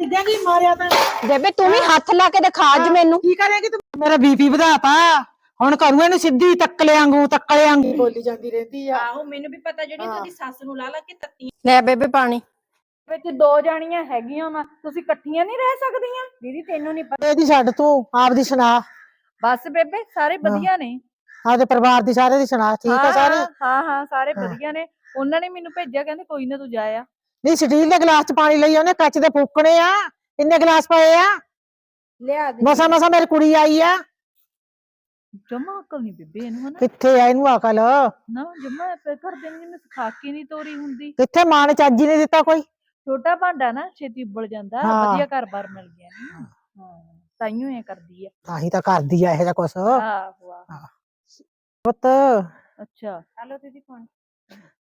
ਡਿੱਗੇਗੀ ਮਾਰਿਆ ਤਾਂ? ਬੇਬੇ ਤੂੰ ਵੀ ਹੱਥ ਲਾ ਕੇ ਦਿਖਾ ਅੱਜ ਮੈਨੂੰ। ਕੀ ਕਰੇਗੀ ਤੂੰ? ਮੇਰਾ ਬੀਪੀ ਵਧਾਤਾ। ਹੁਣ ਕਰੂ ਇਹਨੂੰ ਸਿੱਧੀ ਤੱਕਲੇ ਵਾਂਗੂ ਤੱਕਲੇ ਵਾਂਗੂ। ਬੋਲੀ ਜਾਂਦੀ ਰਹਿੰਦੀ ਆ। ਆਹੋ ਮੈਨੂੰ ਵੀ ਪਤਾ ਜਿਹੜੀ। ਤੁਹਾਡੀ ਸੱਸ ਨੂੰ ਲਾ ਲਾ ਕੇ ਤੱਤੀ। ਲੈ ਬੇਬੇ ਪਾਣੀ। ਵਿੱਚ ਦੋ ਜਾਣੀਆਂ ਹੈਗੀਆਂ ਵਾ। ਤੁਸੀਂ ਇਕੱਠੀਆਂ ਨਹੀਂ ਰਹਿ ਸਕਦੀਆਂ? ਦੀਦੀ ਤੈਨੂੰ ਨਹੀਂ ਪਤਾ। ਇਹਦੀ ਛੱਡ ਤੂੰ ਆਪਦੀ ਸੁਣਾ। ਬਸ ਬੇਬੇ ਸਾਰੇ ਵਧੀਆ ਨੇ। ਆਪਦੇ ਪਰਿਵਾਰ ਦੀ ਸਾਰੇ ਦੀ ਸੁਣਾ। ਠੀਕ ਆ ਸਾਰੇ? ਹਾਂ ਹਾਂ ਸਾਰੇ। ਵਧੀਆ ਨੇ। ਉਹਨਾਂ ਨੇ ਮੈਨੂੰ ਭੇਜਿਆ ਕਹਿੰਦੇ ਕੋਈ ਨਾ ਤੂੰ ਜਾਇਆ। ਨਹੀਂ ਸਟੀਲ ਦੇ ਗਲਾਸ ਚ ਪਾਣੀ ਲਈ ਉਹਨੇ ਕੱਚ ਦੇ ਫੂਕਣੇ ਆ ਕਿੰਨੇ ਗਲਾਸ ਪਏ ਆ? ਲਿਆ ਦੇ। ਮਸਾ ਮਸਾ ਮੇਰੀ ਕੁੜੀ ਆਈ ਆ। ਜਮਾ ਅਕਲ ਨਹੀਂ ਬੇਬੇ ਇਹਨੂੰ ਹਨਾ। ਕਿੱਥੇ ਆ ਇਹਨੂੰ ਅਕਲ? ਨਾ ਜਮਾ ਘਰ ਦੇ ਨੇ ਸਿਖਾ ਕੇ ਨਹੀਂ ਤੋਰੀ ਹੁੰਦੀ। ਕਿੱਥੇ ਮਾਂ ਨੇ ਚੱਜ ਹੀ ਨਹੀਂ ਦਿੱਤਾ ਕੋਈ? ਛੋਟਾ ਭਾਂਡਾ ਨਾ ਛੇਤੀ ਉੱਬਲ ਜਾਂਦਾ ਹਾਂ। ਵਧੀਆ ਘਰ-ਬਾਰ ਮਿਲ ਗਿਆ ਨੇ ਹਾਂ ਤਾਈਓ ਐ ਕਰਦੀ ਆ। ਤਾਂ ਹੀ ਤਾਂ ਕਰਦੀ ਆ ਇਹੋ ਜਿਹਾ ਕੁਛ। ਆਹੋ ਆਹੋ। ਪੁੱਤ। ਅੱਛਾ। ਹਲੋ ਦੀਦੀ ਪਾਣੀ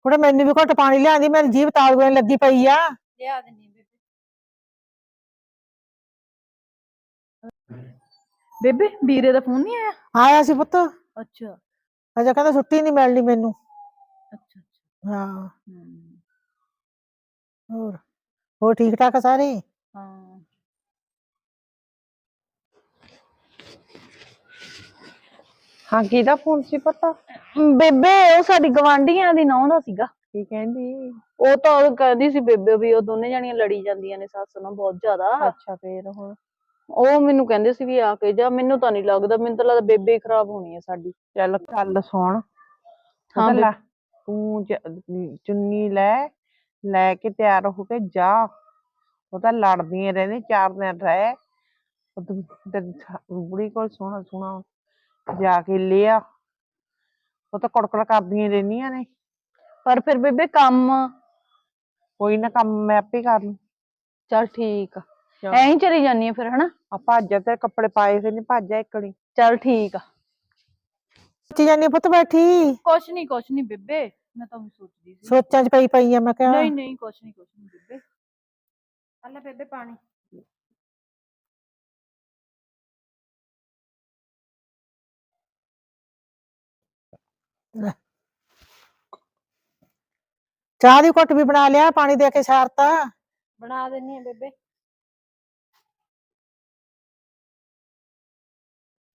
ਕੁੜੇ ਮੈਨੂੰ ਵੀ ਘੁੱਟ ਪਾਣੀ ਲਿਆਂਦੀ ਮੇਰੀ ਜੀਭ ਤਾਲੂਆਂ ਲੱਗੀ ਪਈ ਆ। ਲਿਆ ਦਿੰਨੀ ਬੇਬੇ। ਬੇਬੇ ਵੀਰੇ ਦਾ ਫੋਨ ਨਹੀਂ ਆਇਆ? ਆਇਆ ਸੀ ਪੁੱਤ। ਅੱਛਾ। ਅਜੇ ਕਹਿੰਦਾ ਛੁੱਟੀ ਨਹੀਂ ਮਿਲਣੀ ਮੈਨੂੰ। ਅੱਛਾ ਅੱਛਾ। ਹਾਂ। ਹੋਰ ਹੋਰ ਠੀਕ ਠਾਕ ਆ ਸਾਰੇ? ਹਾਂ ਕਿਹਦਾ ਫੋਨ ਸੀ ਪਤਾ? ਬੇਬੇ ਉਹ ਸਾਡੀ ਗਵਾਂਢੀਆਂ ਦੀ ਨੌਂ ਦਾ ਸੀਗਾ। ਕੀ ਕਹਿੰਦੀ? ਉਹ ਤਾਂ ਉਹ ਕਹਿੰਦੀ ਸੀ ਬੇਬੇ ਵੀ ਉਹ ਦੋਨੇ ਜਾਣੀਆਂ ਲੜੀ ਜਾਂਦੀਆਂ ਨੇ ਸੱਸ ਨਾਲ ਬਹੁਤ ਜ਼ਿਆਦਾ। ਅੱਛਾ ਫੇਰ ਹੁਣ? ਉਹ ਮੈਨੂੰ ਕਹਿੰਦੇ ਸੀ ਵੀ ਆ ਕੇ ਜਾ ਮੈਨੂੰ ਤਾਂ ਨਹੀਂ ਲੱਗਦਾ ਮੈਨੂੰ ਤਾਂ ਲੱਗਦਾ ਬੇਬੇ ਹੀ ਖਰਾਬ ਹੋਣੀ ਹੈ ਸਾਡੀ। ਚੱਲ ਗੱਲ ਸੁਣ। ਹਾਂ ਲੈ, ਤੂੰ ਚੁੰਨੀ ਲੈ ਲੈ ਕੇ ਤਿਆਰ ਹੋ ਕੇ ਜਾ। ਉਹ ਤਾਂ ਲੜਦੀਆਂ ਰਹਿੰਦੀ ਚਾਰ ਦਿਨ ਰਹਿ। ਉਹ ਬੁੜੀ ਕੋਲ ਸੋਹਣਾ ਸੋਹਣਾ ਜਾ ਕੇ ਲਿਆ। ਉਹ ਤਾਂ ਕੜਕੜ ਕਰਦੀਆਂ ਰਹਿੰਦੀਆਂ ਨੇ। ਪਰ ਫਿਰ ਬੇਬੇ ਕੰਮ ਕੋਈ ਨਾ ਕੰਮ ਮੈਂ ਆਪੇ ਕਰ ਲੂੰ। ਚੱਲ ਠੀਕ ਆ। ਚੱਲ। ਐਂ ਹੀ ਚਲੀ ਜਾਨੀ ਆ ਫਿਰ ਹਨਾ? ਆ ਭੱਜ ਜਾ ਤੇ ਕੱਪੜੇ ਪਾਏ ਹੋਏ ਨੇ ਭੱਜ ਜਾ ਇਕੜੀ ਚੱਲ ਠੀਕ ਆ। ਸੋਚੀ ਜਾਨੀ ਪੁੱਤ ਬੈਠੀ। ਕੁਛ ਨਹੀਂ ਕੁਛ ਨਹੀਂ ਬੇਬੇ ਮੈਂ ਤਾਂ ਉਹੀ ਸੋਚਦੀ ਸੀ। ਸੋਚਾਂ ਚ ਪਈ ਪਈ ਆ ਮੈਂ ਕਿਹਾ। ਨਹੀਂ ਨਹੀਂ ਕੁਛ ਨਹੀਂ ਕੁਛ ਨਹੀਂ ਬੇਬੇ। ਹਲੇ ਬੇਬੇ ਪਾਣੀ। ਚਾਹ ਦੀ ਘੁੱਟ ਵੀ ਬਣਾ ਲਿਆ ਪਾਣੀ ਦੇ ਕੇ ਛਾਰਤਾ ਬਣਾ ਦਿੰਨੀ ਆ ਬੇਬੇ।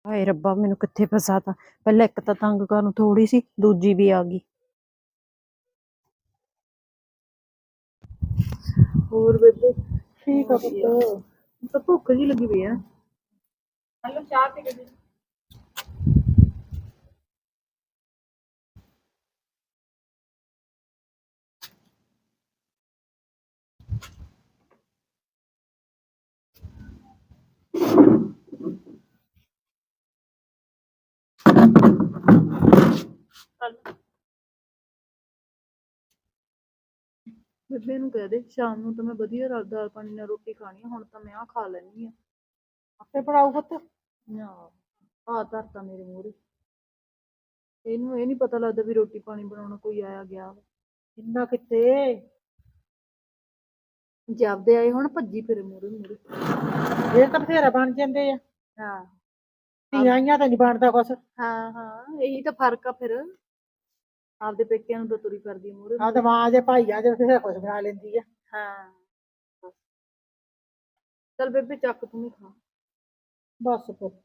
ਹਾਏ ਰੱਬਾ ਮੈਨੂੰ ਕਿੱਥੇ ਫਸਾਤਾ। ਪਹਿਲਾਂ ਇੱਕ ਤਾਂ ਤੰਗ ਕਰਨ ਨੂੰ ਥੋੜੀ ਸੀ ਦੂਜੀ ਵੀ ਆ ਗਈ। ਹੋਰ ਬੇਬੇ? ਠੀਕ ਆ ਪੁੱਤ। ਤਾਂ ਭੁੱਖ ਜੀ ਲੱਗੀ ਪਈ ਆ। ਹਲੋ ਚਾਹ ਪੀ ਕੇ ਬੇਬੇ ਨੂੰ ਕਹਿ ਦੇ ਸ਼ਾਮ ਨੂੰ ਤਾਂ ਮੈਂ ਵਧੀਆ ਰਾ- ਦਾਲ ਪਾਣੀ ਨਾਲ ਰੋਟੀ ਖਾਣੀ ਆ ਹੁਣ ਤਾਂ ਮੈਂ ਆ ਖਾ ਲੈਣੀ ਆ। ਆਪੇ ਬਣਾਉ ਪੁੱਤ। ਨਾ ਆ ਧਰਤਾ ਮੇਰੇ ਮੂਹਰੇ ਇਹਨੂੰ ਇਹ ਨਹੀਂ ਪਤਾ ਲੱਗਦਾ ਵੀ ਰੋਟੀ ਪਾਣੀ ਬਣਾਉਣਾ ਕੋਈ ਆਇਆ ਗਿਆ ਵਾ। ਇੰਨਾ ਕਿੱਥੇ? ਜਾਪਦੇ ਆਏ ਹੁਣ ਭੱਜੀ ਫਿਰੇ ਮੂਹਰੇ ਮੂਹਰੇ ਇਹ ਤਾਂ ਬਥੇਰਾ ਬਣ ਜਾਂਦੇ ਆ। ਹਾਂ। ਧੀਆਂ ਆਈਆਂ ਤਾਂ ਨਹੀਂ ਬਣਦਾ ਕੁਛ। ਹਾਂ ਹਾਂ ਇਹੀ ਤਾਂ ਫ਼ਰਕ ਆ ਫਿਰ। ਆਪਦੇ ਪੇਕਿਆਂ ਨੂੰ ਤਾਂ ਤੁਰੀ ਫਿਰਦੀ ਮੂਹਰੇ ਆ ਮਾਂ ਦੇ ਭਾਈਆਂ ਦੇ ਬਥੇਰਾ ਕੁਛ ਬਣਾ ਲੈਂਦੀ ਆ। ਹਾਂ। ਚਲ ਬੇਬੇ ਚੱਕ ਤੂੰ ਵੀ ਖਾ। ਬਸ ਪੁੱਤ।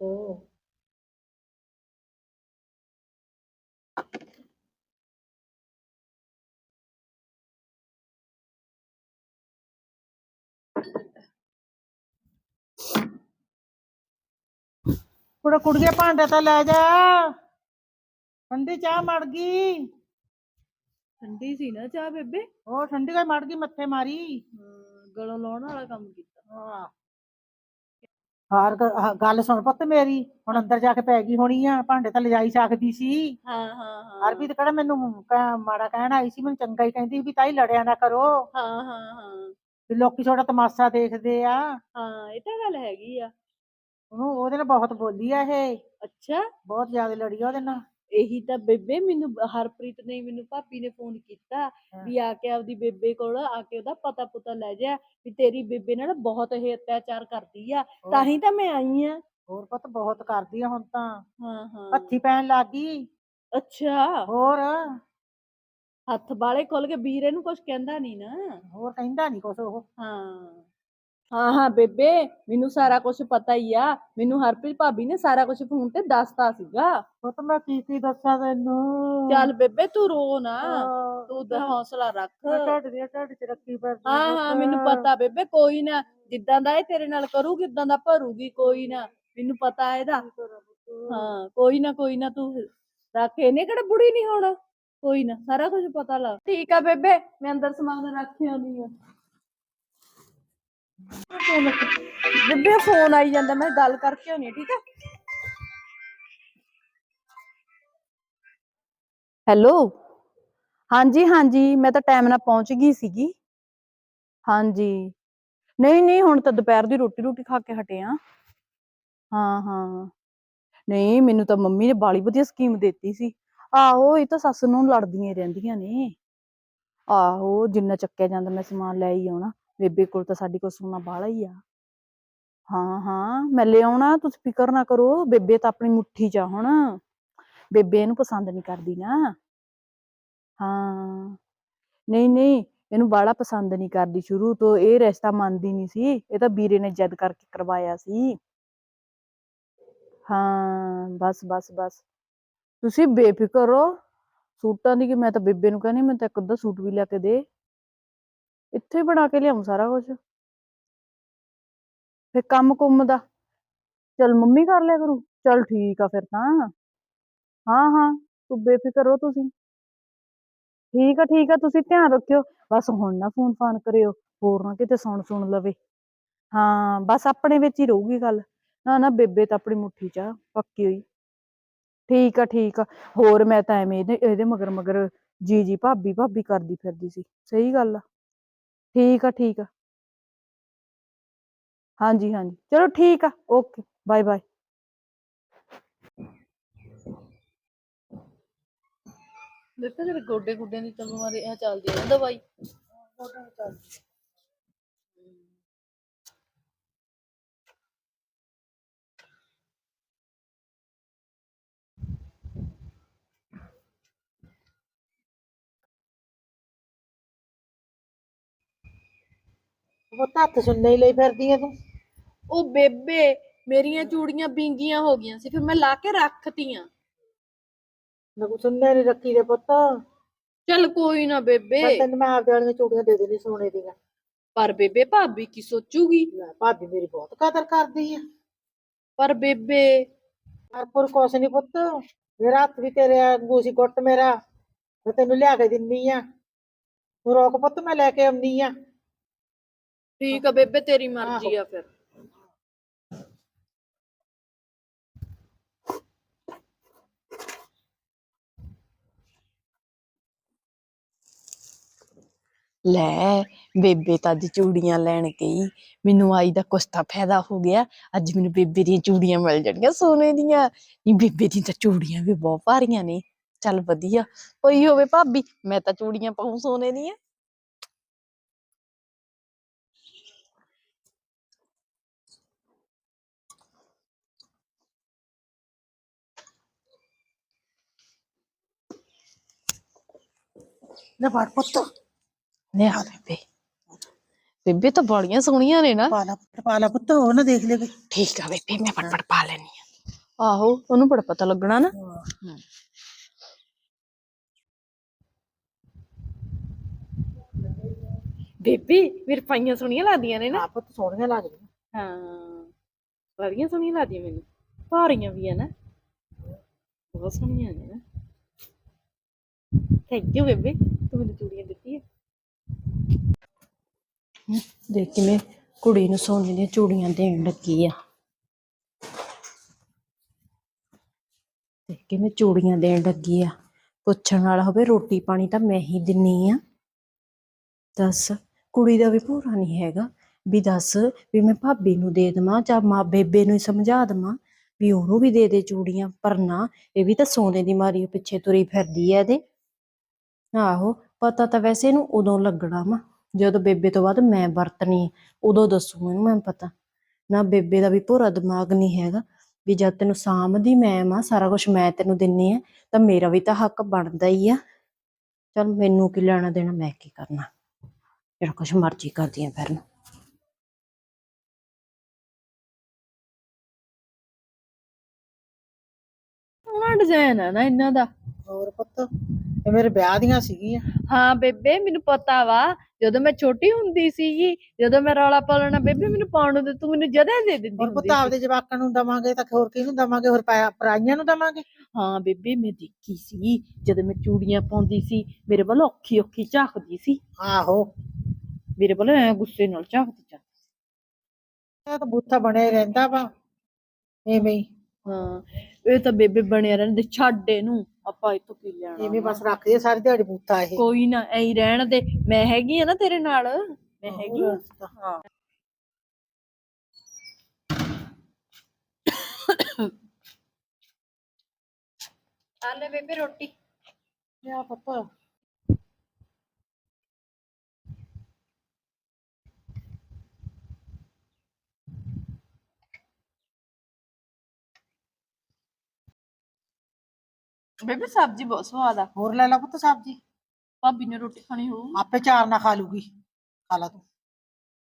ਕੁੜਾ ਕੁੜੀਏ ਭਾਂਡੇ ਤਾਂ ਲੈ ਜਾ। ਠੰਡੀ ਚਾਹ ਮੜ ਗਈ। ਠੰਡੀ ਸੀ ਨਾ ਚਾਹ ਬੇਬੇ? ਉਹ ਠੰਡੀ ਕੋਈ ਮੜ ਗਈ ਮੱਥੇ ਮਾਰੀ। ਹਾਂ, ਗਲੋਂ ਲਾਉਣ ਵਾਲਾ ਕੰਮ ਕੀਤਾ। ਹਾਂ। ਹਾਰ ਗ- ਆਹ ਗੱਲ ਸੁਣ ਪੁੱਤ ਮੇਰੀ ਹੁਣ ਅੰਦਰ ਜਾ ਕੇ ਪੈ ਗਈ ਹੋਣੀ ਆ ਭਾਂਡੇ ਤਾਂ ਲਿਜਾਈ ਸਕਦੀ ਸੀ। ਹਾਂ ਹਾਂ ਹਾਂ। ਕਿਹੜਾ ਮੈਨੂੰ ਕਹਿ- ਮਾੜਾ ਕਹਿਣ ਆਈ ਸੀ ਮੈਨੂੰ ਚੰਗਾ ਹੀ ਕਹਿੰਦੀ ਵੀ ਤਾਈ ਲੜਿਆ ਨਾ ਕਰੋ। ਹਾਂ ਹਾਂ ਹਾਂ। ਵੀ ਲੋਕੀ ਛੋਟਾ ਤਮਾਸ਼ਾ ਦੇਖਦੇ ਆ। ਹਾਂ ਇਹ ਤਾਂ ਗੱਲ ਹੈਗੀ ਆ। ਉਹਨੂੰ ਉਹਦੇ ਨਾਲ ਬਹੁਤ ਬੋਲੀ ਆ ਇਹ। ਅੱਛਾ। ਬਹੁਤ ਜ਼ਿਆਦਾ ਲੜੀ ਆ ਉਹਦੇ ਨਾਲ। ਇਹੀ ਤਾਂ ਬੇਬੇ ਮੈਨੂੰ ਹਰਪ੍ਰੀਤ ਨੇ ਮੈਨੂੰ ਭਾਬੀ ਨੇ ਫੋਨ ਕੀਤਾ ਵੀ ਆ ਕੇ ਆਪਦੀ ਬੇਬੇ ਕੋਲ ਆ ਕੇ ਉਹਦਾ ਪਤਾ ਪੁਤਾ ਲੈ ਜਾ ਵੀ ਤੇਰੀ ਬੇਬੇ ਨਾਲ ਬਹੁਤ ਇਹ ਅਤਿਆਚਾਰ ਕਰਦੀ ਆ ਤਾਂ ਹੀ ਤਾਂ ਮੈਂ ਆਈ ਆ। ਹੋਰ ਪੁੱਤ ਬਹੁਤ ਕਰਦੀ ਆ ਹੁਣ ਤਾਂ। ਹਾਂ ਹਾਂ। ਹੱਥੀ ਪੈਣ ਲੱਗ ਗਈ। ਅੱਛਾ। ਹੋਰ? ਹੱਥ ਬਾਲੇ ਖੋਲ ਕੇ ਵੀਰੇ ਨੂੰ ਕੁਝ ਕਹਿੰਦਾ ਨਹੀਂ ਨਾ। ਹੋਰ ਕਹਿੰਦਾ ਨਹੀਂ ਕੁਛ ਉਹ। ਹਾਂ। ਹਾਂ ਹਾਂ ਬੇਬੇ ਮੈਨੂੰ ਸਾਰਾ ਕੁਝ ਪਤਾ ਹੀ ਆ। ਮੈਨੂੰ ਹਰਪ੍ਰੀਤ ਭਾਬੀ ਨੇ ਸਾਰਾ ਕੁਝ ਫੋਨ ਤੇ ਦੱਸਤਾ ਸੀਗਾ। ਪੁੱਤ ਮੈਂ ਕੀ ਕੀ ਦੱਸਾਂ ਤੈਨੂੰ? ਚੱਲ ਬੇਬੇ ਤੂੰ ਰੋ ਨਾ। ਹਾਂ, ਤੂੰ ਤਾਂ ਹੌਸਲਾ ਰੱਖ। ਮੈਂ ਢੱਡ ਦੀ ਢੱਡ ਚ ਰੱਖੀ ਫਿਰਦੀ ਹਾਂ ਹਾਂ। ਮੈਨੂੰ ਪਤਾ ਬੇਬੇ ਕੋਈ ਨਾ। ਜਿੱਦਾਂ ਦਾ ਇਹ ਤੇਰੇ ਨਾਲ ਕਰੂਗੀ ਉਦਾਂ ਦਾ ਭਰੂਗੀ ਕੋਈ ਨਾ। ਮੈਨੂੰ ਪਤਾ ਇਹਦਾ? ਹਾਂ ਕੋਈ ਨਾ ਕੋਈ ਨਾ ਤੂੰ ਰੱਖ। ਇਹਨੇ ਕਿਹੜਾ ਬੁੜੀ ਨਹੀਂ ਹੋਣਾ? ਕੋਈ ਨਾ ਸਾਰਾ ਕੁਝ ਪਤਾ ਲੱਗ ਠੀਕ ਆ ਬੇਬੇ ਮੈਂ ਅੰਦਰ ਸਮਾਨ ਰੱਖ ਆਉਂਦੀ ਆ ਬੇਬੇ, ਫੋਨ ਆਈ ਜਾਂਦਾ, ਮੈਂ ਗੱਲ ਕਰਕੇ ਆਉਣੀ ਠੀਕ ਆ ਹੈਲੋ? ਹਾਂਜੀ ਹਾਂਜੀ, ਮੈਂ ਤਾਂ ਟਾਈਮ ਨਾਲ ਪਹੁੰਚ ਗਈ ਸੀਗੀ। ਹਾਂਜੀ। ਨਹੀਂ ਨਹੀਂ, ਹੁਣ ਤਾਂ ਦੁਪਹਿਰ ਦੀ ਰੋਟੀ ਰੋਟੀ ਖਾ ਕੇ ਹਟੇ ਆ। ਹਾਂ ਹਾਂ। ਨਹੀਂ, ਮੈਨੂੰ ਤਾਂ ਮੰਮੀ ਨੇ ਬਾਲੀ ਵਧੀਆ ਸਕੀਮ ਦਿੱਤੀ ਸੀ। ਆਹੋ, ਇਹ ਤਾਂ ਸੱਸ ਨੂੰ ਲੜਦੀਆਂ ਹੀ ਰਹਿੰਦੀਆਂ ਨੇ। ਆਹੋ, ਜਿੰਨਾ ਚੱਕਿਆ ਜਾਂਦਾ, ਮੈਂ ਸਮਾਨ ਲੈ ਹੀ ਆਉਣਾ। ਬੇਬੇ ਕੋਲ ਤਾਂ ਸਾਡੇ ਕੋਲ ਸੋਨਾ ਬਾਲਾ ਹੀ ਆ। ਹਾਂ ਹਾਂ, ਮੈਂ ਲਿਆਉਣਾ ਤੁਸੀਂ ਫਿਕਰ ਨਾ ਕਰੋ, ਬੇਬੇ ਤਾਂ ਆਪਣੀ ਮੁੱਠੀ ਚ ਆ ਹੁਣ। ਬੇਬੇ ਇਹਨੂੰ ਪਸੰਦ ਨਹੀਂ ਕਰਦੀ ਨਾ। ਹਾਂ। ਨਹੀਂ ਨਹੀਂ, ਇਹਨੂੰ ਬਾਹਲਾ ਪਸੰਦ ਨਹੀਂ ਕਰਦੀ ਸ਼ੁਰੂ ਤੋਂ, ਇਹ ਰਿਸ਼ਤਾ ਮੰਨਦੀ ਨਹੀਂ ਸੀ, ਇਹ ਤਾਂ ਵੀਰੇ ਨੇ ਜਦ ਕਰਕੇ ਕਰਵਾਇਆ ਸੀ। ਹਾਂ, ਬਸ ਬਸ ਬਸ। ਤੁਸੀਂ ਬੇਫਿਕਰ ਰਹੋ। ਸੂਟਾਂ ਦੀ ਕਿ ਮੈਂ ਤਾਂ ਬੇਬੇ ਨੂੰ ਕਹਿੰਦੀ, ਮੈਂ ਤਾਂ ਇੱਕ ਅੱਧਾ ਸੂਟ ਵੀ ਲੈ ਕੇ ਦੇ। ਇੱਥੇ ਹੀ ਬਣਾ ਕੇ ਲਿਆਉਂ ਸਾਰਾ ਕੁਝ ਫਿਰ ਕੰਮ ਕੁੰਮ ਦਾ। ਚਲ ਮੰਮੀ ਕਰ ਲਿਆ ਕਰੂ। ਚਲ ਠੀਕ ਆ ਫਿਰ ਤਾਂ। ਹਾਂ ਹਾਂ, ਤੂੰ ਬੇਫਿਕਰ ਰਹੋ ਤੁਸੀਂ। ਠੀਕ ਆ ਠੀਕ ਆ, ਤੁਸੀਂ ਧਿਆਨ ਰੱਖਿਓ। ਬਸ ਹੁਣ ਨਾ ਫੋਨ ਫਾਨ ਕਰਿਓ, ਹੋਰ ਨਾ ਕਿਤੇ ਸੁਣ ਸੁਣ ਲਵੇ। ਹਾਂ, ਬਸ ਆਪਣੇ ਵਿੱਚ ਹੀ ਰਹੂਗੀ ਗੱਲ। ਨਾ ਨਾ, ਬੇਬੇ ਤਾਂ ਆਪਣੀ ਮੁੱਠੀ ਚ ਆ, ਪੱਕੀ ਹੋਈ। ਠੀਕ ਆ ਠੀਕ ਆ। ਹੋਰ ਮੈਂ ਤਾਂ ਐਵੇਂ ਇਹਦੇ ਇਹਦੇ ਮਗਰ ਮਗਰ ਜੀ ਜੀ ਭਾਬੀ ਭਾਬੀ ਕਰਦੀ ਫਿਰਦੀ ਸੀ। ਸਹੀ ਗੱਲ ਆ। ਠੀਕ ਆ ਠੀਕ ਆ। ਹਾਂਜੀ ਹਾਂਜੀ। ਚਲੋ ਠੀਕ ਆ ਓਕੇ ਬਾਏ ਬਾਏ। ਦੇਖੋ ਜਿਹੜੇ ਗੋਡੇ ਗੁੱਡਿਆਂ ਦੀ ਤਾਂ ਬਿਮਾਰੀ ਇਹ ਚੱਲਦੀ ਹੈ ਦਵਾਈ। ਪੁੱਤ ਹੱਥ ਸੁਣਨੇ ਹੀ ਲਈ ਫਿਰਦੀ ਆ ਤੂੰ। ਉਹ ਬੇਬੇ ਮੇਰੀਆਂ ਚੂੜੀਆਂ ਬਿੰਗੀਆਂ ਹੋ ਗਈਆਂ ਸੀ ਫਿਰ ਮੈਂ ਲਾ ਕੇ ਰੱਖਤੀਆਂ। ਨਾ ਕੋ ਸੁਣਨੇ ਨਹੀਂ ਰੱਖੀ ਦੇ ਪੁੱਤ। ਚੱਲ ਕੋਈ ਨਾ ਬੇਬੇ। ਪਰ ਤੈਨੂੰ ਮੈਂ ਆਪਦੇ ਵਾਲੀਆਂ ਚੂੜੀਆਂ ਦੇ ਦੇਣੀ ਸੋਨੇ ਦੀਆਂ। ਪਰ ਬੇਬੇ ਭਾਬੀ ਕੀ ਸੋਚੂਗੀ? ਲੈ ਭਾਬੀ ਮੇਰੀ ਬਹੁਤ ਕਦਰ ਕਰਦੀ ਆ। ਪਰ ਬੇਬੇ। ਹਰਪੁਰ ਕੁਛ ਨੀ ਪੁੱਤ ਮੇਰਾ ਹੱਥ ਵੀ ਤੇਰੇ ਵਾਂਗੂ ਸੀ ਗੁੱਟ ਮੇਰਾ ਮੈਂ ਤੈਨੂੰ ਲਿਆ ਕੇ ਦਿੰਨੀ ਆ। ਤੂੰ ਰੋਕ ਪੁੱਤ ਮੈਂ ਲੈ ਕੇ ਆਉਂਦੀ ਆ। ਠੀਕ ਆ ਬੇਬੇ ਤੇਰੀ ਮਰਜ਼ੀ ਆ ਫਿਰ ਲੈ ਬੇਬੇ ਤਾਂ ਅੱਜ ਚੂੜੀਆਂ ਲੈਣ ਗਈ ਮੈਨੂੰ ਆਈ ਦਾ ਕੁਛ ਤਾਂ ਫਾਇਦਾ ਹੋ ਗਿਆ ਅੱਜ ਮੈਨੂੰ ਬੇਬੇ ਦੀਆਂ ਚੂੜੀਆਂ ਮਿਲ ਜਾਣਗੀਆਂ ਸੋਨੇ ਦੀਆਂ ਨਹੀਂ ਬੇਬੇ ਦੀਆਂ ਤਾਂ ਚੂੜੀਆਂ ਵੀ ਬਹੁਤ ਭਾਰੀਆਂ ਨੇ ਚੱਲ ਵਧੀਆ ਕੋਈ ਹੋਵੇ ਭਾਬੀ ਮੈਂ ਤਾਂ ਚੂੜੀਆਂ ਪਾਉਂ ਸੋਨੇ ਦੀਆਂ ਲੈ ਫੜ ਪੁੱਤ ਲੈ ਆ ਬੇਬੇ ਬੇਬੇ ਤਾਂ ਬੜੀਆਂ ਸੋਹਣੀਆਂ ਨੇ ਨਾ। ਪਾ ਲਾ ਪੁੱਤ, ਪਾ ਲਾ ਪੁੱਤ ਉਹ ਨਾ ਦੇਖ ਲੈ ਠੀਕ ਆ ਬੇਬੇ ਮੈਂ ਫਟਫਟ ਪਾ ਲੈਣੀ ਆ। ਆਹੋ ਉਹਨੂੰ ਬੜਾ ਪਤਾ ਲੱਗਣਾ ਨਾ। ਬੇਬੇ ਮੇਰੇ ਪਾਈਆਂ ਸੋਹਣੀਆਂ ਲੱਗਦੀਆਂ ਨੇ ਨਾ। ਪੁੱਤ ਸੋਹਣੀਆਂ ਲੱਗਦੀਆਂ। ਹਾਂ ਬੜੀਆਂ ਸੋਹਣੀਆਂ ਲੱਗਦੀਆਂ ਮੈਨੂੰ। ਭਾਰੀਆਂ ਵੀ ਆ ਨਾ। ਬਹੁਤ ਸੋਹਣੀਆਂ ਨੇ ਨਾ। ਥੈਂਕ ਯੂ ਬੇਬੇ। ਤੂੰ ਮੈਨੂੰ ਚੂੜੀਆਂ ਦਿੱਤੀ ਹੈ ਦੇਖ ਕਿਵੇਂ ਕੁੜੀ ਨੂੰ ਸੋਨੇ ਦੀਆਂ ਚੂੜੀਆਂ ਦੇਣ ਲੱਗੀ ਆ। ਦੇਖ ਕਿਵੇਂ ਚੂੜੀਆਂ ਦੇਣ ਲੱਗੀ ਆ। ਪੁੱਛਣ ਵਾਲਾ ਹੋਵੇ ਰੋਟੀ ਪਾਣੀ ਤਾਂ ਮੈਂ ਹੀ ਦਿੰਨੀ ਆ। ਦੱਸ, ਕੁੜੀ ਦਾ ਵੀ ਭੋਰਾ ਨਹੀਂ ਹੈਗਾ। ਵੀ ਦੱਸ ਵੀ ਮੈਂ ਭਾਬੀ ਨੂੰ ਦੇ ਦੇਵਾਂ ਜਾਂ ਮਾਂ ਬੇਬੇ ਨੂੰ ਹੀ ਸਮਝਾ ਦੇਵਾਂ ਵੀ ਉਹਨੂੰ ਵੀ ਦੇ ਦੇ ਚੂੜੀਆਂ, ਪਰ ਨਾ ਇਹ ਵੀ ਤਾਂ ਸੋਨੇ ਦੀ ਮਾਰੀ ਪਿੱਛੇ ਤੁਰੀ ਫਿਰਦੀ ਐ ਇਹਦੇ। ਆਹੋ, ਪਤਾ ਤਾਂ ਵੈਸੇ ਇਹਨੂੰ ਉਦੋਂ ਲੱਗਣਾ ਵਾ, ਜਦੋਂ ਬੇਬੇ ਤੋਂ ਬਾਅਦ ਮੈਂ ਵਰਤਣੀ ਉਦੋਂ ਦੱਸੂ ਇਹਨੂੰ ਮੈਂ ਪਤਾ। ਨਾ ਬੇਬੇ ਦਾ ਵੀ ਭੋਰਾ ਦਿਮਾਗ ਨਹੀਂ ਹੈਗਾ, ਵੀ ਜਦ ਤੈਨੂੰ ਸਾਂਭਦੀ ਮੈਂ ਮਾਂ ਸਾਰਾ ਕੁਝ ਮੈਂ ਤੈਨੂੰ ਦਿੰਨੀ ਆ, ਤਾਂ ਮੇਰਾ ਵੀ ਤਾਂ ਹੱਕ ਬਣਦਾ ਹੀ ਆ। ਚਲ ਮੈਨੂੰ ਕੀ ਲੈਣਾ ਦੇਣਾ, ਮੈਂ ਕੀ ਕਰਨਾ? ਜਿਹੜਾ ਕੁਝ ਮਰਜ਼ੀ ਕਰਦੀ ਆ ਫਿਰ ਨੂੰ ਡਿਜ਼ਾਈਨ ਆ ਨਾ ਇਹਨਾਂ ਦਾ। ਹੋਰ ਪੁੱਤ ਇਹ ਮੇਰੇ ਵਿਆਹ ਦੀਆਂ ਸੀਗੀਆਂ। ਹਾਂ ਬੇਬੇ ਮੈਨੂੰ ਪਤਾ ਵਾ ਜਦੋਂ ਮੈਂ ਛੋਟੀ ਹੁੰਦੀ ਸੀਗੀ ਜਦੋਂ ਮੈਂ ਰੌਲਾ ਪਾਉਣਾ ਬੇਬੇ ਮੈਨੂੰ ਪਾਉਣ ਨੂੰ ਦੇ ਤੂੰ ਮੈਨੂੰ ਜਦੇ ਦੇ ਦਿੰਦੀ ਹੋਰ ਪੁੱਤ। ਆਪਦੇ ਜਵਾਕਾਂ ਨੂੰ ਦਵਾਂਗੇ ਤਾਂ ਹੋਰ ਕਿਹਨੂੰ ਦਵਾਂਗੇ ਹੋਰ ਪਰਾਈਆਂ ਨੂੰ ਦਵਾਂਗੇ? ਹਾਂ ਬੇਬੇ ਮੈਂ ਦੇਖੀ ਸੀ ਜਦੋਂ ਮੈਂ ਚੂੜੀਆਂ ਪਾਉਂਦੀ ਸੀ ਮੇਰੇ ਵੱਲ ਔਖੀ ਔਖੀ ਝਾਕਦੀ ਸੀ। ਆਹੋ। ਮੇਰੇ ਵੱਲ ਐ ਗੁੱਸੇ ਨਾਲ ਝਾਕਦੀ ਇਹ ਤਾਂ ਬੂਥਾ ਬਣਿਆ ਰਹਿੰਦਾ ਵਾ ਐਵੇਂ ਹੀ। ਹਾਂ ਇਹ ਤਾਂ ਬੇਬੇ ਬਣਿਆ ਰਹਿੰਦੇ ਛੱਡ ਇਹਨੂੰ। ਆਪਾਂ ਇੱਥੋਂ ਕੀ ਲੈਣਾ ਐਵੇਂ ਬਸ ਰੱਖਦੇ ਸਾਰੀ ਦਿਹਾੜੀ ਬੂਥਾ ਇਹ ਕੋਈ ਨਾ ਐਂ ਹੀ ਰਹਿਣ ਦੇ ਮੈਂ ਹੈਗੀ ਆ ਨਾ ਤੇਰੇ ਨਾਲ ਮੈਂ ਹੈਗੀ ਆ। ਹੋਰ ਤਾਂ। ਹਾਂ ਆ ਲੈ ਬੇਬੇ ਰੋਟੀ ਲਿਆ ਪੁੱਤ ਬੇਬੇ ਸਬਜ਼ੀ ਬਹੁਤ ਸਵਾਦ ਆ। ਹੋਰ ਲੈ ਲਾ ਪੁੱਤ ਸਬਜ਼ੀ। ਭਾਬੀ ਨੇ ਰੋਟੀ ਖਾਣੀ ਹੋਊ। ਆਪੇ ਚਾਰ ਨਾ ਖਾ ਲੂਗੀ। ਖਾ ਲਾ ਤੂੰ।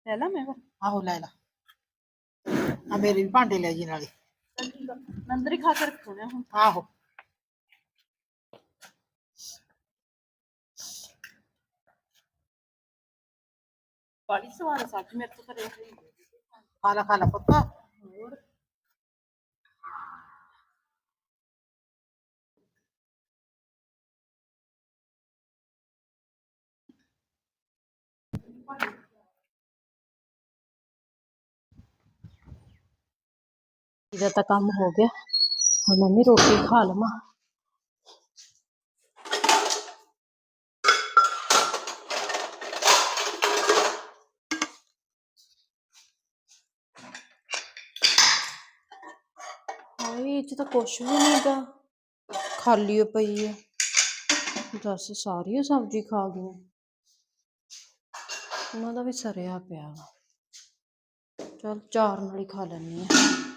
ਲੈ ਲਾ ਮੈਂ ਫਿਰ। ਆਹੋ ਲੈ ਲਾ। ਆ ਮੇਰੇ ਵੀ ਭਾਂਡੇ ਲੈ ਜੀ ਨਾਲੇ। ਚੱਲ ਠੀਕ ਆ ਮੈਂ ਅੰਦਰ ਹੀ ਖਾ ਕੇ ਰੱਖੂਣਾ ਹੁਣ ਆਹੋ। ਬੜੀ ਸਵਾਦ ਆ ਸਬਜ਼ੀ ਮੇਰੇ ਤੋਂ ਕਰੇ ਖਾ ਲਾ ਖਾ ਲਾ ਪੁੱਤ। ਹੋਰ? ਇਹਦਾ ਤਾਂ ਕੰਮ ਹੋ ਗਿਆ। ਹੁਣ ਮੈਂ ਰੋਟੀ ਖਾ ਲਵਾਂ। ਹਾਏ, ਇਹ ਚ ਤਾਂ ਕੁਛ ਵੀ ਨਹੀਂਗਾ ਖਾਲੀ ਓ ਪਈ ਹੈ ਦੱਸ, ਸਾਰੀ ਓ ਸਬਜ਼ੀ ਖਾ ਗਈਆਂ ਉਹਨਾਂ ਦਾ ਵੀ ਸਰਿਆ ਪਿਆ ਵਾ। ਚਲ, ਚਾਰ ਨਾਲ ਹੀ ਖਾ ਲੈਣੀ ਆ।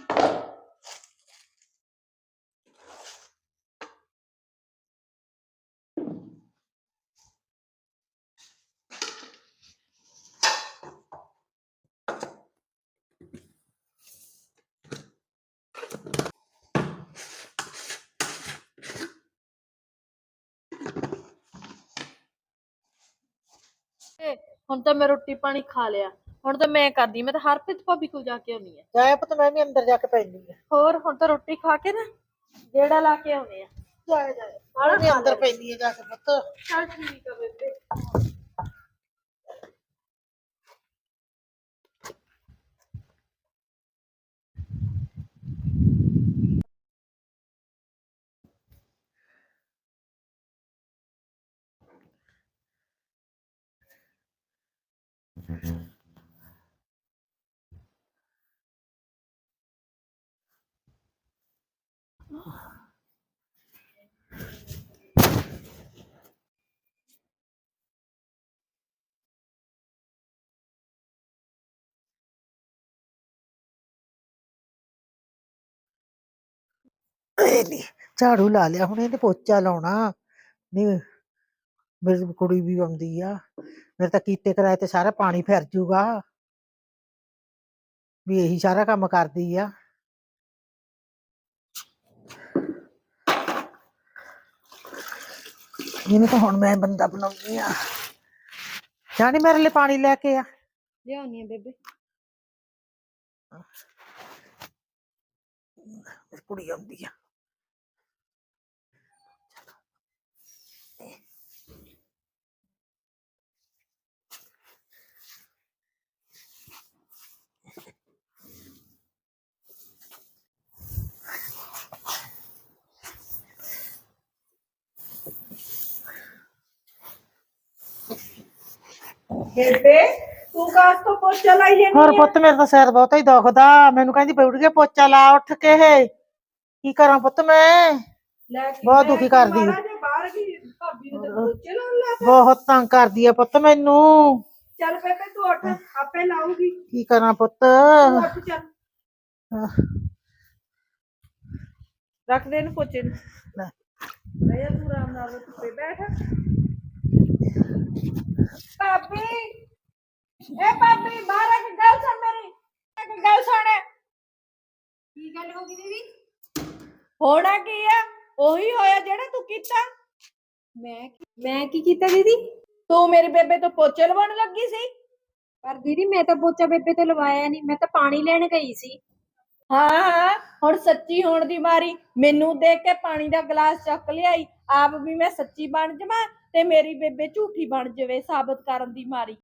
ਤੇ ਹੁਣ ਤਾਂ ਮੈਂ ਰੋਟੀ ਪਾਣੀ ਖਾ ਲਿਆ। ਹੁਣ ਤਾਂ ਮੈਂ ਕਰਦੀ ਮੈਂ ਤਾਂ ਹਰਪ੍ਰੀਤ ਭਾਬੀ ਕੋਲ ਜਾ ਕੇ ਆਉਣੀ ਆ ਜਾਏ ਪੁੱਤ ਮੈਂ ਵੀ ਅੰਦਰ ਜਾ ਕੇ ਪੈਂਦੀ ਆ ਹੋਰ ਹੁਣ ਤਾਂ ਰੋਟੀ ਖਾ ਕੇ ਨਾ ਜਿਹੜਾ ਲਾ ਕੇ ਆਉਣੇ ਆ ਜਾਏ ਜਾਏ ਮੈਂ ਵੀ ਅੰਦਰ ਪੈਂਦੀ ਆ ਜਾ ਕੇ ਪੁੱਤ। ਚੱਲ ਠੀਕ ਆ ਬੇਬੇ। ਝਾੜੂ ਲਾ ਲਿਆ ਹੁਣ ਇਹਨੇ ਪੋਚਾ ਲਾਉਣਾ ਨਹੀਂ ਮੇਰੀ ਕੁੜੀ ਵੀ ਆਉਂਦੀ ਆ ਮੇਰੇ ਤਾਂ ਕੀਤੇ ਕਰਾਏ ਤੇ ਸਾਰਾ ਪਾਣੀ ਫਿਰ ਜੂਗਾ। ਵੀ ਇਹੀ ਸਾਰਾ ਕੰਮ ਕਰਦੀ ਆ। ਇਹਨੂੰ ਤਾਂ ਹੁਣ ਮੈਂ ਬੰਦਾ ਬਣਾਉਂਦੀ ਆ। ਜਾਣੀ ਮੇਰੇ ਲਈ ਪਾਣੀ ਲੈ ਕੇ ਆ। ਲਿਆਉਣੀ ਆ ਬੇਬੇ। ਕੁੜੀ ਆਉਂਦੀ ਆ। ਬੇਬੇ ਤੂੰ ਕਾਸ ਤੋਂ ਪੋਚਾ ਲਾਈ ਜਾਂਦੀ ਹੋਰ ਪੁੱਤ ਮੇਰੇ ਤਾਂ ਸਿਰ ਬਹੁਤਾ ਹੀ ਦੁਖਦਾ। ਮੈਨੂੰ ਕਹਿੰਦੀ ਪਈ ਉੱਠ ਕੇ ਪੋਚਾ ਲਾ ਉੱਠ ਕੇ ਕੀ ਕਰਾਂ ਪੁੱਤ ਮੈਂ? ਲੈ ਕੇ ਬਹੁਤ ਦੁਖੀ ਕਰਦੀ। ਆ। ਜੇ ਬਾਹਰ ਗਈ ਭਾਬੀ ਨੇ ਤਾਂ ਪੋਚੇ ਲਾਉਣ ਲਾ ਬਹੁਤ ਤੰਗ ਕਰਦੀ ਆ ਪੁੱਤ ਮੈਨੂੰ। ਚੱਲ ਬੇਬੇ ਤੂੰ ਉੱਠ ਆਪੇ ਲਾਊਗੀ। ਕੀ ਕਰਾਂ ਪੁੱਤ? ਤੂੰ ਉੱਠ ਚੱਲ। ਆਹ, ਰੱਖ ਦੇ ਇਹਨੂੰ ਪੋਚੇ ਨੂੰ। ਲੈ। ਬਹਿ ਜਾ ਤੂੰ ਆਰਾਮ ਨਾਲ ਧੁੱਪੇ ਬੈਠ ਭਾਬੀ ਇਹ ਭਾਬੀ ਬਾਹਰ ਆ ਕੇ ਗੱਲ ਸੁਣ ਮੇਰੀ ਆ ਕੇ ਗੱਲ ਸੁਣ। ਕੀ ਗੱਲ ਹੋ ਗਈ ਦੀਦੀ? ਹੋਣਾ ਕੀ ਆ? ਉਹੀ ਹੋਇਆ ਜਿਹੜਾ ਤੂੰ ਕੀਤਾ। ਮੈਂ ਮੈਂ ਕੀ ਕੀਤਾ ਦੀਦੀ? ਤੂੰ ਮੇਰੀ ਬੇਬੇ ਤੋਂ ਪੋਚੇ ਲਵਾਉਣ ਲੱਗੀ ਸੀ? ਪਰ ਦੀਦੀ ਮੈਂ ਤਾਂ ਪੋਚਾ ਬੇਬੇ ਤੇ ਲਵਾਇਆ ਨਹੀਂ ਮੈਂ ਤਾਂ ਪਾਣੀ ਲੈਣ ਗਈ ਸੀ। ਹਾਂ ਹਾਂ ਹੁਣ ਸੱਚੀ ਹੋਣ ਦੀ ਮਾਰੀ। ਮੈਨੂੰ ਦੇਖ ਕੇ ਪਾਣੀ ਦਾ ਗਲਾਸ ਚੱਕ ਲਿਆਈ ਆਪ ਵੀ ਮੈਂ ਸੱਚੀ ਬਣ ਜਾਵਾਂ। ਤੇ ਮੇਰੀ ਬੇਬੇ ਝੂਠੀ ਬਣ ਜਾਵੇ ਸਾਬਤ ਕਰਨ ਦੀ ਮਾਰੀ।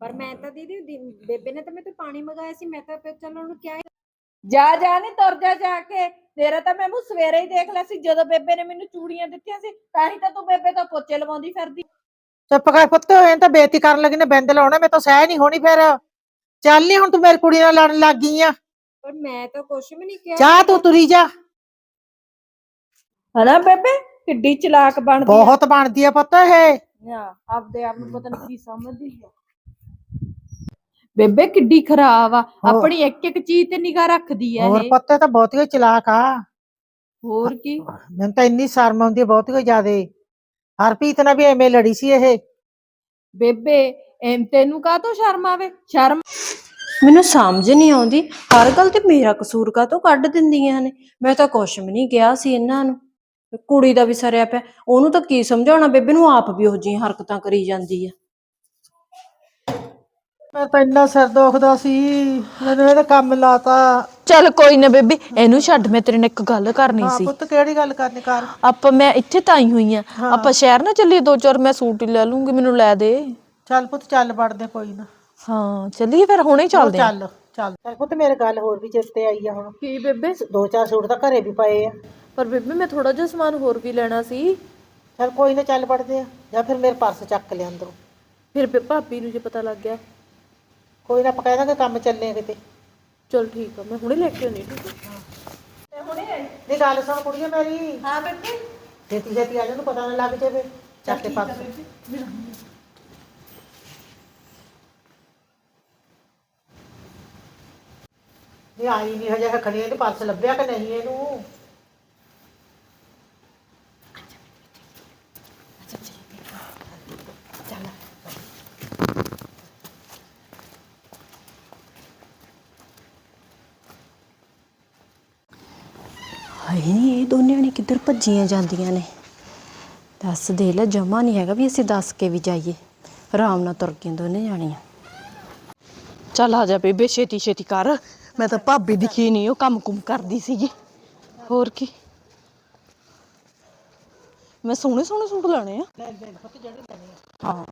ਪਰ ਮੈਂ ਤਾਂ ਦੀਦੀ ਦੀ- ਬੇਬੇ ਨੇ ਤਾਂ ਮੇਰੇ ਤੋਂ ਪਾਣੀ ਮੰਗਾਇਆ ਸੀ ਮੈਂ ਤਾਂ ਪੋਚਾ ਲਾਉਣ ਨੂੰ ਕਿਹਾ ਜਾ ਜਾ ਨੀ ਤੁਰ ਜਾ ਜਾ ਕੇ। ਤੇਰਾ ਤਾਂ ਮੈਂ ਮੂੰਹ ਸਵੇਰੇ ਹੀ ਦੇਖ ਲਿਆ ਸੀ ਜਦੋਂ ਬੇਬੇ ਨੇ ਮੈਨੂੰ ਚੂੜੀਆਂ ਦਿੱਤੀਆਂ ਸੀ ਤਾਂ ਹੀ ਤਾਂ ਤੂੰ ਬੇਬੇ ਤੋਂ ਪੋਚੇ ਲਵਾਉਂਦੀ ਫਿਰਦੀ। ਚੁੱਪ ਕਰ ਪੁੱਤ ਇਹ ਤਾਂ ਬੇਇੱਜ਼ਤੀ ਕਰਨ ਲੱਗੀ ਨੇ ਬਿੰਦ ਲਾਉਣਾ ਮੈਂ ਤਾਂ ਸਹਿ ਨਹੀਂ ਹੋਣੀ ਫਿਰ। ਚੱਲ ਨਹੀਂ ਹੁਣ ਤੂੰ ਮੇਰੀ ਕੁੜੀ ਨਾਲ ਲੜਨ ਲੱਗ ਗਈ ਆ। ਪਰ ਮੈਂ ਤਾਂ ਕੁਛ ਵੀ ਨਹੀਂ ਕਿਹਾ ਜਾ ਤੂੰ ਤੁਰੀ ਜਾ। ਹਨਾ ਬੇਬੇ? ਕਿੱਡੀ ਚਲਾਕ ਬਣਦੀ ਆ। ਬਹੁਤ ਬਣਦੀ ਆ ਪੁੱਤ ਇਹ। ਹਾਂ, ਆਪਦੇ ਆਪ ਨੂੰ ਪਤਾ ਨਹੀਂ ਕੀ ਸਮਝਦੀ ਆ। ਬੇਬੇ ਕਿੱਡੀ ਖਰਾਬ ਆ। ਹੋਰ। ਆਪਣੀ ਇੱਕ ਇੱਕ ਚੀਜ਼ ਤੇ ਨਿਗਾਹ ਰੱਖਦੀ ਆ ਹੋਰ ਇਹ। ਪੁੱਤ ਇਹ ਤਾਂ ਬਹੁਤੀ ਚਲਾਕ ਆ। ਹੋਰ ਕੀ? ਮੈਨੂੰ ਤਾਂ ਇੰਨੀ ਸ਼ਰਮ ਆਉਂਦੀ ਆ ਬਹੁਤੀ ਜ਼ਿਆਦੇ। ਹਰਪ੍ਰੀਤ ਨਾਲ ਵੀ ਐਵੇਂ ਲੜੀ ਸੀ ਇਹ। ਬੇਬੇ ਐਂ ਤੈਨੂੰ ਕਾਹ ਤੋਂ ਸ਼ਰਮ ਆਵੇ? ਸ਼ਰਮ ਮੈਨੂੰ ਸਮਝ ਨਹੀਂ ਆਉਂਦੀ। ਹਰ ਗੱਲ ਤੇ ਮੇਰਾ ਕਸੂਰ ਕਾਹਤੋਂ ਕੱਢ ਦਿੰਦੀਆਂ ਨੇ? ਮੈਂ ਤਾਂ ਕੁਛ ਵੀ ਨਹੀਂ ਕਿਹਾ ਸੀ ਇਹਨਾਂ ਨੂੰ। ਕੁੜੀ ਦਾ ਵੀ ਸਰਿਆ ਪਿਆ। ਉਹਨੂੰ ਤਾਂ ਕੀ ਸਮਝਾਉਣਾ? ਬੇਬੇ ਨੂੰ ਆਪ ਵੀ ਉਹ ਜਿਹੀਆਂ ਹਰਕਤਾਂ ਕਰੀ ਜਾਂਦੀ ਆ। ਮੈਂ ਤਾਂ ਇੰਨਾ ਸਿਰ ਦੁਖਦਾ ਸੀ ਮੈਨੂੰ ਇਹਦਾ ਕੰਮ ਲਾਤਾ। ਚੱਲ ਕੋਈ ਨਾ ਬੇਬੀ ਇਹਨੂੰ ਛੱਡ ਮੈਂ ਤੇਰੇ ਨਾਲ ਇੱਕ ਗੱਲ ਕਰਨੀ ਹਾਂ ਸੀ। ਪੁੱਤ ਕਿਹੜੀ ਗੱਲ ਕਰਨੀ? ਕਰ। ਆਪਾਂ ਮੈਂ ਇੱਥੇ ਤਾਂ ਆਈ ਹੋਈ ਆ। ਆਪਾਂ ਸ਼ਹਿਰ ਨਾ ਚੱਲੀਏ ਦੋ ਚਾਰ ਮੈਂ ਸੂਟ ਹੀ ਲੈ ਲੂੰਗੀ ਮੈਨੂੰ ਲੈ ਦੇ। ਚੱਲ ਪੁੱਤ ਚੱਲ ਵੜਦੇ ਕੋਈ ਨਾ। ਹਾਂ ਚੱਲੀਏ ਫਿਰ ਹੁਣੇ ਹੀ ਚੱਲਦੇ ਆ ਚੱਲ ਚੱਲ। ਚੱਲ ਪੁੱਤ ਮੇਰੇ ਗੱਲ ਹੋਰ ਵੀ ਚਿੱਤੇ ਆਈ ਆ ਹੁਣ। ਕੀ ਬੇਬੇ? ਦੋ ਚਾਰ ਸੂਟ ਤਾਂ ਘਰੇ ਵੀ ਪਏ ਆ। ਪਰ ਬੇਬੇ ਮੈਂ ਥੋੜਾ ਜਿਹਾ ਸਮਾਨ ਹੋਰ ਵੀ ਲੈਣਾ ਸੀ। ਚੱਲ ਕੋਈ ਨਾ ਚੱਲ ਵੜਦੇ ਆ। ਜਾਂ ਫਿਰ ਮੇਰੇ ਪਰਸ ਚੱਕ ਲਿਆ ਅੰਦਰੋਂ। ਫਿਰ ਬੇ- ਭਾਬੀ ਨੂੰ ਜੇ ਪਤਾ ਲੱਗ ਗਿਆ। ਕੋਈ ਨਾ ਆਪਾਂ ਕਹਿ ਦਾਂਗੇ ਕੰਮ ਚੱਲੇ ਆ ਕਿਤੇ। ਚਲ ਠੀਕ ਆ ਮੈਂ ਹੁਣੇ ਲੈ ਕੇ ਆਉਣੀ ਠੀਕ ਆ? ਨਹੀਂ ਗੱਲ ਸੁਣ ਕੁੜੀਏ ਮੇਰੀ। ਹਾਂ ਬੇਬੇ। ਛੇਤੀ ਛੇਤੀ ਆ ਜਾ ਨੂੰ ਪਤਾ ਨਾ ਲੱਗ ਜਾਵੇ। ਚੱਕ ਕੇ ਪਰਸ। ਨਹੀਂ ਆਈ ਨਹੀਂ ਹਜੇ ਖੜੀ ਇਹਨੂੰ ਪਰਸ ਲੱਭਿਆ ਕਿ ਨਹੀਂ ਇਹਨੂੰ? ਹਾਏ ਨੀ, ਇਹ ਦੋਨੇ ਨੇ ਕਿੱਧਰ ਭੱਜੀਆਂ ਜਾਂਦੀਆਂ ਨੇ? ਦੱਸ ਦੇ ਲੈ, ਜਮਾ ਨਹੀਂ ਹੈਗਾ ਵੀ ਅਸੀਂ ਦੱਸ ਕੇ ਵੀ ਜਾਈਏ। ਆਰਾਮ ਨਾਲ ਤੁਰ ਕੇ ਦੋਨੇ ਜਾਣੀਆਂ। ਚੱਲ ਆ ਜਾ ਬੇਬੇ, ਛੇਤੀ ਛੇਤੀ ਕਰ। ਮੈਂ ਤਾਂ ਭਾਬੀ ਦਿਖੀ ਨਹੀਂ ਉਹ ਕੰਮ ਕੁਮ ਕਰਦੀ ਸੀਗੀ। ਹੋਰ ਕੀ? ਮੈਂ ਸੋਹਣੇ ਸੋਹਣੇ ਸੂਟ ਲੈਣੇ ਆ। ਹਾਂ।